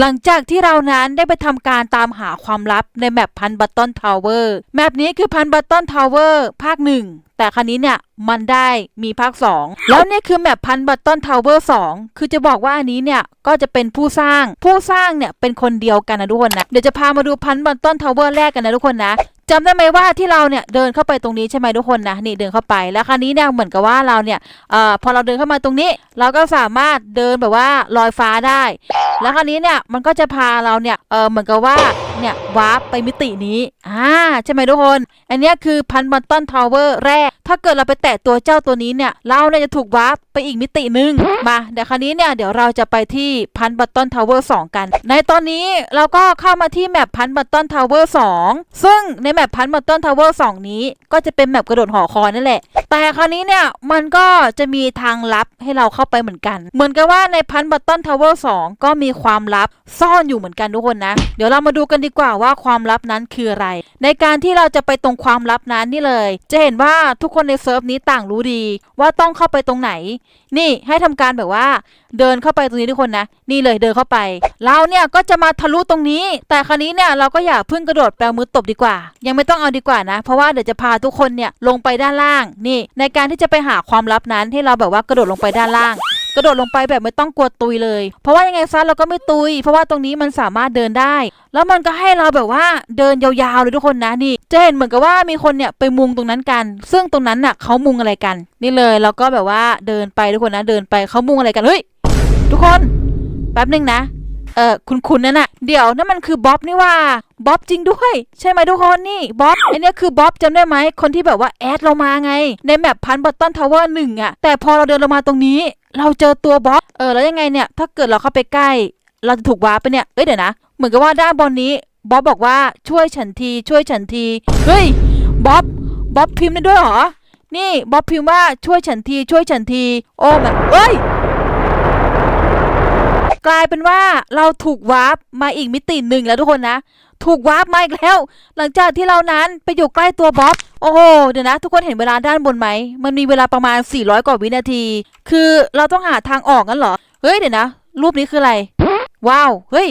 หลังจากที่เรานั้นได้ไปทำการตามหาความลับในแมปพันบัตตอนทาวเวอร์แมปนี้คือพันบัตตอนทาวเวอร์ภาคหนึ่งแต่ครั้นี้เนี่ยมันได้มีภาค 2 แล้วเนี่ยคือแมปพันบัตตอนทาวเวอร์2คือจะบอกว่าอันนี้เนี่ยก็จะเป็นผู้สร้างผู้สร้างเนี่ยเป็นคนเดียวกันนะทุกคนนะเดี๋ยวจะพามาดูพันบัตตอนทาวเวอร์แรกกันนะทุกคนนะจำได้ไหมว่าที่เราเนี่ยเดินเข้าไปตรงนี้ใช่ไหมทุกคนนะนี่เดินเข้าไปแล้วคราวนี้เนี่ยเหมือนกับว่าเราเนี่ยอพอเราเดินเข้ามาตรงนี้ เราก็สามารถเดินแบบว่าลอยฟ้าได้ แล้วคราวนี้เนี่ยมันก็จะพาเราเนี่ยเออเหมือนกับว่า เนี่ยวาร์ปไปมิตินี้ อ่า ใช่ไหมทุกคน อันนี้คือพันบัตตันทาวเวอร์แรก ถ้าเกิดเราไปแตะตัวเจ้าตัวนี้เนี่ย เราเนี่ยจะถูกวาร์ปไปอีกมิติหนึ่งมา เดี๋ยวคราวนี้เนี่ย เดี๋ยวเราจะไปที่พันบัตตันทาวเวอร์สกัน ในตอนนี้เราก็เข้ามาที่แมปพันบัตตันทาวเวอร์สซึ่งในแมปพันบัตตันทาวเวอร์สนี้ ก็จะเป็นแมปกระโดดหอคอยนั่นแหละ แต่คราวนี้เนี่ย มันก็จะมีทางลับให้เราเข้าไปเหมือนกัน เหมือนกับว่าในพันบัตตันทาวเวอร์สก็มีความลับซ่อนอยู่เหมือนกันทุกคนนะ เดี๋ยวเรามาดูกันดีีกว่าว่าความลับนั้นคืออะไร ในการที่เราจะไปตรงความลับนั้นนี่เลย จะเห็นว่าทุกคนในเซิร์ฟนี้ต่างรู้ดี ว่าต้องเข้าไปตรงไหน นี่ให้ทำการแบบว่า เดินเข้าไปตรงนี้ทุกคนนะ นี่เลยเดินเข้าไป เราเนี่ยก็จะมาทะลุตรงนี้ แต่คราวนี้เนี่ยเราก็อย่าเพิ่งกระโดดแปลมือตบดีกว่า ยังไม่ต้องเอาดีกว่านะ เพราะว่าเดี๋ยวจะพาทุกคนเนี่ยลงไปด้านล่าง นี่ ในการที่จะไปหาความลับนั้นให้เราแบบว่ากระโดดลงไปด้านล่าง กระโดดลงไปแบบไม่ต้องกลัวตุยเลย เพราะว่ายังไงซะเราก็ไม่ตุย เพราะว่าตรงนี้มันสามารถเดินได้ แล้วมันก็ให้เราแบบว่าเดินยาวๆเลยทุกคนนะนี่จะเห็นเหมือนกับว่ามีคนเนี่ยไปมุงตรงนั้นกัน ซึ่งตรงนั้นน่ะเขามุงอะไรกัน นี่เลยเราก็แบบว่าเดินไปทุกคนนะเดินไปเขามุงอะไรกันเฮ้ยทุกคนแป๊บหนึ่งนะเออคุณคุณนั่นน่ะเดี๋ยวนั่นมันคือบ๊อบนี่ว่า บ๊อบจริงด้วย ใช่ไหมทุกคนนี่บ๊อบไอเนี้ยคือบ๊อบจำได้ไหมคนที่แบบว่าแอดเรามาไง ในแมปพันบัตตันทาวเวอร์หนึ่งอะแต่พอเราเดินลงมาตรงนี้ เราเจอตัวบ๊อบเออแล้วยังไงเนี่ย ถ้าเกิดเราเข้าไปใกล้ เราจะถูกวาร์ปไปเนี่ยเอ้ยเดี๋ยวนะเหมือนกับว่าด้านบนนี้บ๊อบบอกว่าช่วยฉันทีช่วยฉันทีเฮ้ยบ๊อบบ๊อบพิมพ์ได้ด้วยเหรอนี่บ๊อบพิมพ์ว่าช่วยฉันทีช่วยฉันทีโอ้แบบเอ้ยกลายเป็นว่าเราถูกวาร์ปมาอีกมิติหนึ่งแล้วทุกคนนะ ถูกวาร์ปมาอีกแล้ว หลังจากที่เรานั้นไปอยู่ใกล้ตัวบ๊อบ โอ้โห เดี๋ยวนะ ทุกคนเห็นเวลาด้านบนไหม มันมีเวลาประมาณ 400 กว่าวินาที คือเราต้องหาทางออกงั้นเหรอ เฮ้ย เดี๋ยวนะ รูปนี้คืออะไร ว้าว เฮ้ย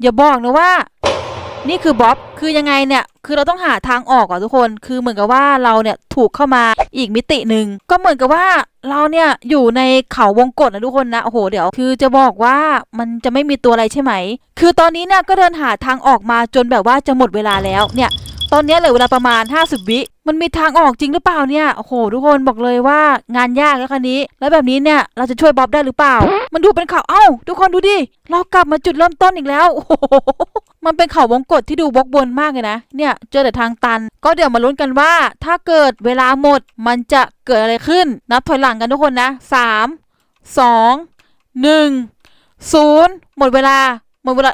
อย่าบอกนะว่า นี่คือบ๊อบคือยังไงเนี่ยคือเราต้องหาทางออกอะทุกคน คือเหมือนกับว่าเราเนี่ยถูกเข้ามาอีกมิติหนึ่งก็เหมือนกับว่าเราเนี่ยอยู่ในเขาวงกฏนะทุกคนนะโอ้โหเดี๋ยว คือจะบอกว่ามันจะไม่มีตัวอะไรใช่ไหม คือตอนนี้เนี่ยก็เดินหาทางออกมาจนแบบว่าจะหมดเวลาแล้วเนี่ยตอนนี้เหลือเวลาประมาณ 50 วิมันมีทางออกจริงหรือเปล่าเนี่ยโอ้โหทุกคนบอกเลยว่างานยากแล้วคันนี้ แล้วแบบนี้เนี่ยเราจะช่วยบ๊อบได้หรือเปล่า มันดูเป็นเขาวเอ้า ทุกคนดูดิเรากลับมาจุดเริ่มต้นอีกแล้วโอ้โห มันเป็นเขาวงกฏที่ดูวกวนมากเลยนะ เนี่ยเจอแต่ทางตัน ก็เดี๋ยวมาลุ้นกันว่า ถ้าเกิดเวลาหมด มันจะเกิดอะไรขึ้น นับถอยหลังกันทุกคนนะสามสองหนึ่งศูนย์หมดเวลา หมดเวลา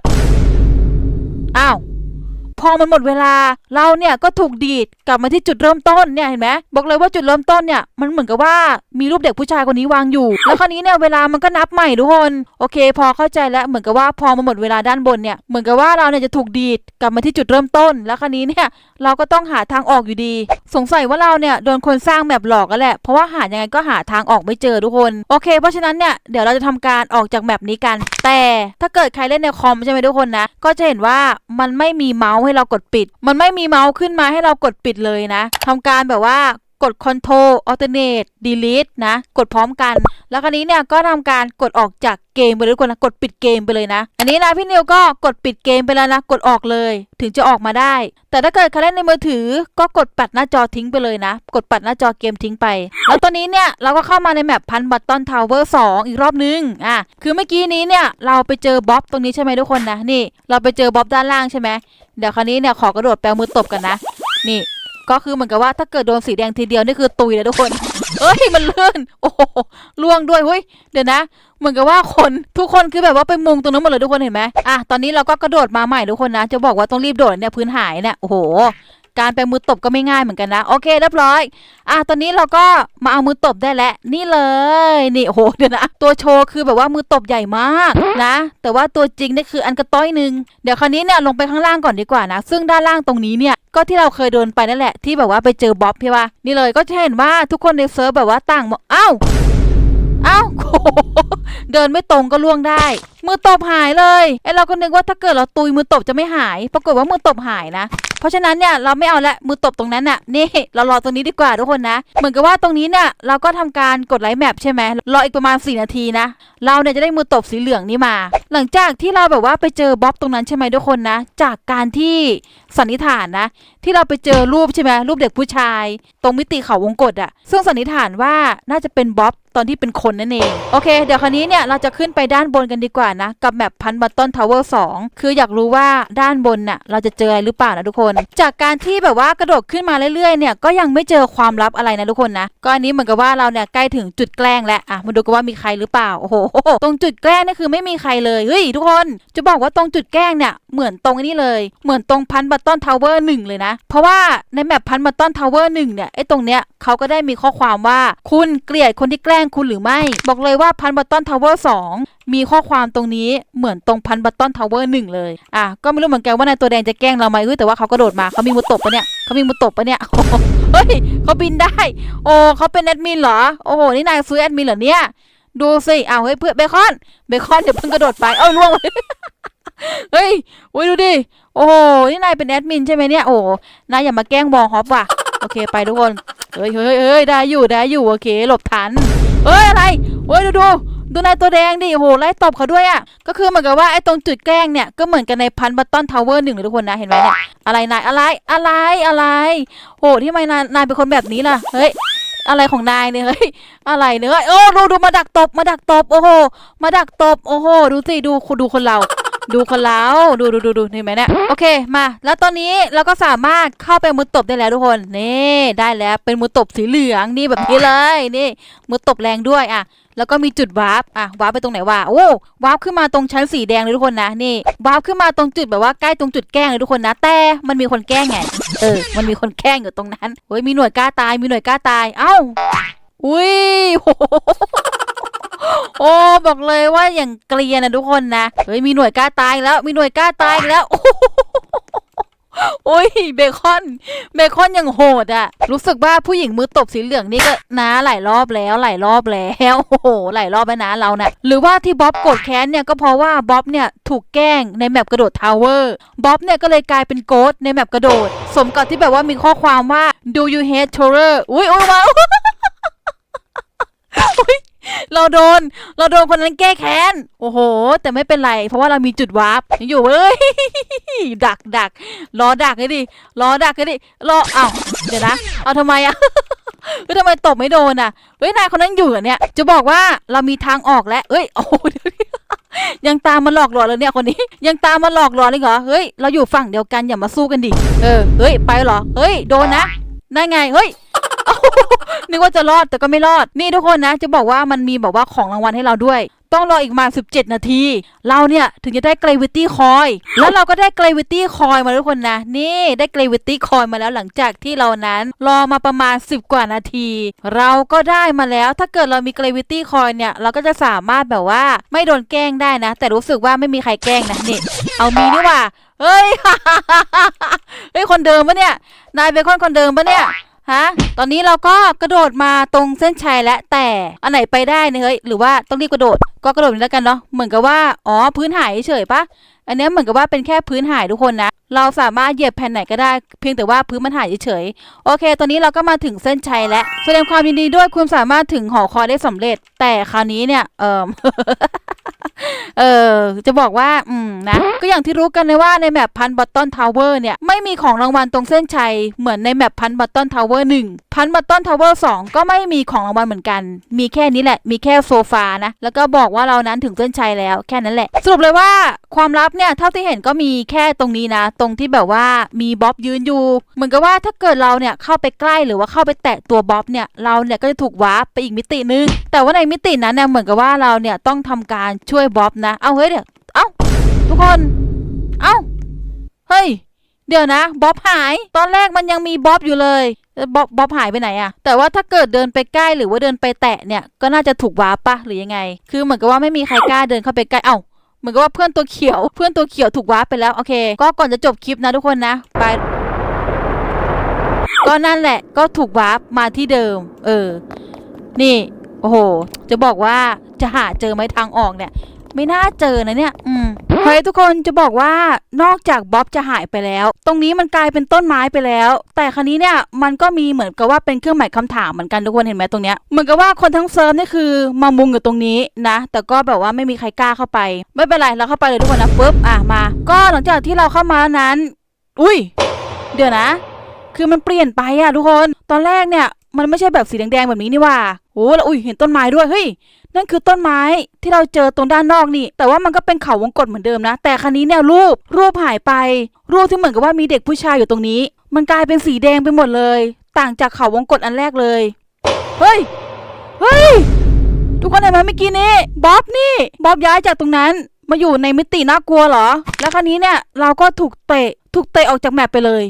อ้าว พอมันหมดเวลา เราเนี่ยก็ถูกดีดกลับมาที่จุดเริ่มต้นเนี่ยเห็นไหมบอกเลยว่าจุดเริ่มต้นเนี่ยมันเหมือนกับว่ามีรูปเด็กผู้ชายคนนี้วางอยู่ แล้วคราวนี้เนี่ยเวลามันก็นับใหม่ทุกคนโอเค พอเข้าใจแล้วเหมือนกับว่าพอมันหมดเวลาด้านบนเนี่ยเหมือนกับว่าเราเนี่ยจะถูกดีดกลับมาที่จุดเริ่มต้น แล้วคราวนี้เนี่ยเราก็ต้องหาทางออกอยู่ดี สงสัยว่าเราเนี่ยโดนคนสร้างแบบหลอกกันแหละเพราะว่าหายังไงก็หาทางออกไม่เจอทุกคนโอเค เพราะฉะนั้นเนี่ยเดี๋ยวเราจะทำการออกจากแบบนี้กัน แต่ถ้าเกิดใครเล่นในคอมใช่ไหมทุกคนนะก็จะเห็นว่ามันไม่มีเมาส์ให้เรากดปิด มันไม่มีเมาส์ขึ้นมาให้เรากดปิดเลยนะทำการแบบว่า กด Ctrl Alternate Delete นะ กดพร้อมกัน แล้วคราวนี้เนี่ยก็ทำการกดออกจากเกมไปเลยทุกคนนะกดปิดเกมไปเลยนะ อันนี้นะพี่นิวก็กดปิดเกมไปแล้วนะ กดออกเลย ถึงจะออกมาได้ แต่ถ้าเกิดใครเล่นในมือถือ ก็กดปัดหน้าจอทิ้งไปเลยนะ กดปัดหน้าจอเกมทิ้งไป แล้วตอนนี้เนี่ยเราก็เข้ามาในแมปพันบัตตอนทาวเวอร์สอีกรอบนึงอะคือเมื่อกี้นี้เนี่ยเราไปเจอบ๊อบตรงนี้ใช่ไหมทุกคนนะนี่ เราไปเจอบ๊อบด้านล่างใช่ไหมเดี๋ยวคราวนี้เนี่ยขอกระโดดแปลมือตบกันนะ นี่ ก็คือเหมือนกับว่าถ้าเกิดโดนสีแดงทีเดียวนี่คือตุยเลยทุกคน เอ้ยมันเลื่อนโอ้โหล่วงด้วยเฮ้ยเดี๋ยวนะ เหมือนกับว่าคนทุกคนคือแบบว่าไปมุงตรงนั้นหมดเลยทุกคนเห็นไหมอะตอนนี้เราก็กระโดดมาใหม่ทุกคนนะ จะบอกว่าต้องรีบโดดเนี่ยพื้นหายเนี่ยโอ้โห การไปมือตบก็ไม่ง่ายเหมือนกันนะ โอเคเรียบร้อย อะตอนนี้เราก็มาเอามือตบได้แล้ว นี่เลย นี่โหเดี๋ยวนะ ตัวโชว์คือแบบว่ามือตบใหญ่มากนะ แต่ว่าตัวจริงนี่คืออันกระต้อยหนึ่งเดี๋ยวคราวนี้เนี่ยลงไปข้างล่างก่อนดีกว่านะ ซึ่งด้านล่างตรงนี้เนี่ยก็ที่เราเคยเดินไปนั่นแหละที่แบบว่าไปเจอบ๊อบใช่ปะนี่เลยก็จะเห็นว่าทุกคนในเซิร์ฟแบบว่าต่างอ้าวอ้าวเดินไม่ตรงก็ล่วงได้มือตบหายเลยไอเราก็นึกว่าถ้าเกิดเราตุยมือตบจะไม่หาย ปรากฏว่ามือตบหายนะ เพราะฉะนั้นเนี่ยเราไม่เอาละมือตบตรงนั้นน่ะนี่เรารอตรงนี้ดีกว่าทุกคนนะ เหมือนกับว่าตรงนี้เนี่ยเราก็ทำการกดไลค์แมปใช่ไหมรออีกประมาณ 4 นาทีนะ เราเนี่ยจะได้มือตบสีเหลืองนี้มา หลังจากที่เราแบบว่าไปเจอบ๊อบตรงนั้นใช่ไหมทุกคนนะ จากการที่สันนิษฐานนะ ที่เราไปเจอรูปใช่ไหมรูปเด็กผู้ชาย ตรงมิติเขาวงกตอะซึ่งสันนิษฐานว่าน่าจะเป็นบ๊อบตอนที่เป็นคนนั่นเองโอเค เดี๋ยวคราวนี้เนี่ยเราจะขึ้นไปด้านบนกันดีกว่านะ กับแมปพันบัตตอนทาวเวอร์สคืออยากรู้ว่าด้านบนน่ะเราจะเจออะไรหรือเปล่านะทุกคน จากการที่แบบว่ากระโดดขึ้นมาเรื่อยๆเนี่ยก็ยังไม่เจอความลับอะไรนะทุกคนนะก็อันนี้เหมือนกับว่าเราเนี่ยใกล้ถึงจุดแกล้งแล้วอะมาดูกันว่ามีใครหรือเปล่าโอ้โหตรงจุดแกล้งนี่คือไม่มีใครเลยเฮ้ยทุกคน จะบอกว่าตรงจุดแกล้งเนี่ยเหมือนตรงนี้เลย เหมือนตรงพันบัตตอนทาวเวอร์หนึ่งเลยนะ เพราะว่าในแมปพันบัตตอนทาวเวอร์หนึ่งเนี่ยไอ้ตรงเนี้ยเขาก็ได้มีข้อความว่าคุณเกลียดคนที่แกล้งคุณหรือไม่ บอกเลยว่าพันบัตตอนทาวเวอร์สอง มีข้อความตรงนี้เหมือนตรงพันบัตตอนทาวเวอร์หนึ่งเลยอะก็ไม่รู้เหมือนกันว่านายตัวแดงจะแกล้งเราไหมเฮ้ยแต่ว่าเขากระโดดมาเขามีมือตบปะเนี่ยเขามีมือตบปะเนี่ยเฮ้ยเขาบินได้ โอ้เขาเป็นแอดมินเหรอโอ้โหนี่นายซื้อแอดมินเหรอเนี่ยดูสิอ้าวเฮ้ยเพื่อเบคอนเบคอนเดี๋ยวเพิ่งกระโดดไปเอ้าล่วงเฮ้ยโอ้ยดูดิโอ้โหนี่นายเป็นแอดมินใช่ไหมเนี่ยโอ้นายอย่ามาแกล้งบอลฮอปว่ะโอเคไปทุกคนเฮ้ยเฮ้ยเฮ้ยได้อยู่ได้อยู่โอเค หลบทันเฮ้ยอะไรเฮ้ยดูดู ดูนายตัวแดงดิโอ้โหไล่ตบเขาด้วยอะก็คือเหมือนกับว่าไอ้ตรงจุดแกล้งเนี่ยก็เหมือนกันในพันบัตตอนทาวเวอร์หนึ่งเลยทุกคนนะเห็นไหมเนี่ยอะไรนายอะไรอะไรอะไรโหที่ไมนายนายเป็นคนแบบนี้ล่ะเฮ้ยอะไรของนายเนี่ยเฮ้ยอะไรเนี่ยเฮ้ยโอ้ดูดูมาดักตบมาดักตบโอ้โหมาดักตบโอ้โหดูสิดูดูคนเรา ดูคนแล้วดูดูดูดูเห็นไหมเนี่ยโอเคมา แล้วตอนนี้เราก็สามารถเข้าไปมือตบได้แล้วทุกคนนี่ได้แล้วเป็นมือตบสีเหลืองนี่แบบนี้เลยนี่มือตบแรงด้วยอะแล้วก็มีจุดวาร์ปอะวาร์ปไปตรงไหนวะโอ้วาร์ปขึ้นมาตรงชั้นสีแดงเลยทุกคนนะนี่วาร์ปขึ้นมาตรงจุดแบบว่าใกล้ตรงจุดแกล้งเลยทุกคนนะแต่มันมีคนแกล้งไงเออ มันมีคนแกล้งอยู่ตรงนั้นเฮ้ยมีหน่วยกล้าตายมีหน่วยกล้าตายเอ้าอุ้ยโโอ้บอกเลยว่าอย่างเกลียนนะทุกคนนะเฮ้ยมีหน่วยกล้าตายแล้ว มีหน่วยกล้าตายแล้วโอ้ยเบคอนเบคอนยังโหดอะรู้สึกว่าผู้หญิงมือตบสีเหลืองนี่ก็นะหลายรอบแล้วหลายรอบแล้วโอ้โหหลายรอบแล้วนะเรานะ่ะหรือว่าที่บ๊อบโกรธแค้นเนี่ยก็เพราะว่าบ๊อบเนี่ยถูกแกล้งในแมปกระโดดทาวเวอร์บ๊อบเนี่ยก็เลยกลายเป็นโกดในแมปกระโดด สมกับที่แบบว่ามีข้อความว่า do you hate horror อุ้ยอุ้ยมา เราโดน เราโดนคนนั้นแก้แค้น โอ้โห แต่ไม่เป็นไร เพราะว่าเรามีจุดวาร์ปยังอยู่เว้ย ดักดักรอดักให้ดิ รอดักให้ดิ รอ เอ้า เดี๋ยวนะ เอาทำไมอะเฮ้ยทำไมตบไม่โดนอะเฮ้ย นายคนนั้นอยู่เหรอเนี่ย จะบอกว่าเรามีทางออกแล้ว เอ้ย โอ้โหเดี๋ยวยังตามมาหลอกหลอนเลยเนี่ยคนนี้ ยังตามมาหลอกหลอนเลยเหรอ เฮ้ย เราอยู่ฝั่งเดียวกันอย่ามาสู้กันดิ เออ เฮ้ย ไปเหรอ เฮ้ย โดนนะ ได้ไง เฮ้ยนึกว่าจะรอดแต่ก็ไม่รอด นี่ทุกคนนะ จะบอกว่ามันมีแบบว่าของรางวัลให้เราด้วย ต้องรออีกมา 17 นาที เราเนี่ยถึงจะได้ gravity coin แล้วเราก็ได้ gravity coin มาทุกคนนะ นี่ได้ gravity coin มาแล้วหลังจากที่เรานั้น รอมาประมาณ 10 กว่านาที เราก็ได้มาแล้ว ถ้าเกิดเรามี gravity coin เนี่ย เราก็จะสามารถแบบว่าไม่โดนแกล้งได้นะ แต่รู้สึกว่าไม่มีใครแกล้งนะนี่ เอามีนี่ว่า เฮ้ย เฮ้ย คนเดิมปะเนี่ย นายเบคอนคนเดิมปะเนี่ย ฮะ ตอนนี้เราก็กระโดดมาตรงเส้นชัยแล้วแต่ อันไหนไปได้เนี่ยเฮ้ย หรือว่าต้องรีบกระโดด ก็กระโดดนี้แล้วกันเนาะ เหมือนกับว่า อ๋อ พื้นหายเฉยปะ อันนี้เหมือนกับว่าเป็นแค่พื้นหายทุกคนนะ เราสามารถเหยียบแผ่นไหนก็ได้ เพียงแต่ว่าพื้นมันหายเฉย โอเค ตอนนี้เราก็มาถึงเส้นชัยแล้ว แสดงความยินดีด้วยคุณสามารถถึงหอคอยได้สำเร็จ แต่คราวนี้เนี่ย เออ เออจะบอกว่า อืมนะ ก็อย่างที่รู้กันเลยว่าในแมปพันบัตตอนทาวเวอร์เนี่ย ไม่มีของรางวัลตรงเส้นชัย เหมือนในแมปพันบัตตอนทาวเวอร์หนึ่งพันบัตตอนทาวเวอร์สองก็ไม่มีของรางวัลเหมือนกัน มีแค่นี้แหละ มีแค่โซฟานะ แล้วก็บอกว่าเรานั้นถึงเส้นชัยแล้วแค่นั้นแหละ สรุปเลยว่าความลับเนี่ยเท่าที่เห็นก็มีแค่ตรงนี้นะ ตรงที่แบบว่ามีบ๊อบยืนอยู่ เหมือนกับว่าถ้าเกิดเราเนี่ยเข้าไปใกล้หรือว่าเข้าไปแตะตัวบ๊อบเนี่ยเราเนี่ยก็จะถูกวาร์ปไปอีกมิตินึง แต่ว่าในมิตินั้นเนี่ยเหมือนกับว่าเราเนี่ยต้องทำการช่วยบ๊อบนะ เอาเฮ้ยเดี๋ยว เอ้าทุกคน เอ้าเฮ้ย เดี๋ยวนะบ๊อบหาย ตอนแรกมันยังมีบ๊อบอยู่เลยบ๊อบบ๊อบหายไปไหนอะแต่ว่าถ้าเกิดเดินไปใกล้หรือว่าเดินไปแตะเนี่ยก็น่าจะถูกวาปะหรือยังไง คือเหมือนกับว่าไม่มีใครกล้าเดินเข้าไปใกล้ เอ้าเหมือนกับว่าเพื่อนตัวเขียว เพื่อนตัวเขียวถูกวาปไปแล้วโอเค ก็ก่อนจะจบคลิปนะทุกคนนะไปก็นั่นแหละก็ถูกวาร์ปมาที่เดิม เออ นี่ โอ้โห จะบอกว่าจะหาเจอไหมทางออกเนี่ย ไม่น่าเจอนะเนี่ย อืมเฮ้ยทุกคนจะบอกว่านอกจากบ๊อบจะหายไปแล้ว ตรงนี้มันกลายเป็นต้นไม้ไปแล้ว แต่ครั้นี้เนี่ยมันก็มีเหมือนกับว่าเป็นเครื่องหมายคำถามเหมือนกันทุกคนเห็นไหมตรงเนี้ยเหมือนกับว่าคนทั้งเซิร์ฟนี่คือมามุงอยู่ตรงนี้นะ แต่ก็แบบว่าไม่มีใครกล้าเข้าไป ไม่เป็นไรเราเข้าไปเลยทุกคนนะปุ๊บอะมา ก็หลังจากที่เราเข้ามานั้น อุ้ย เดี๋ยวนะ คือมันเปลี่ยนไปอะทุกคน ตอนแรกเนี่ยมันไม่ใช่แบบสีแดงๆแบบนี้นี่ว่า โอ้แล้วอุ้ยเห็นต้นไม้ด้วยเฮ้ยนั่นคือต้นไม้ที่เราเจอตรงด้านนอกนี่ แต่ว่ามันก็เป็นเขาวงกตเหมือนเดิมนะ แต่ครั้นี้เนี่ยรูปรูปหายไป รูปที่เหมือนกับว่ามีเด็กผู้ชายอยู่ตรงนี้ มันกลายเป็นสีแดงไปหมดเลย ต่างจากเขาวงกตอันแรกเลยเฮ้ยเฮ้ยทุกคนเห็นไหมเมื่อกี้นี้บ๊อบนี่บ๊อบย้ายจากตรงนั้นมาอยู่ในมิติน่ากลัวเหรอ แล้วครั้นี้เนี่ยเราก็ถูกเตะถูกเตะออกจากแมปไปเลย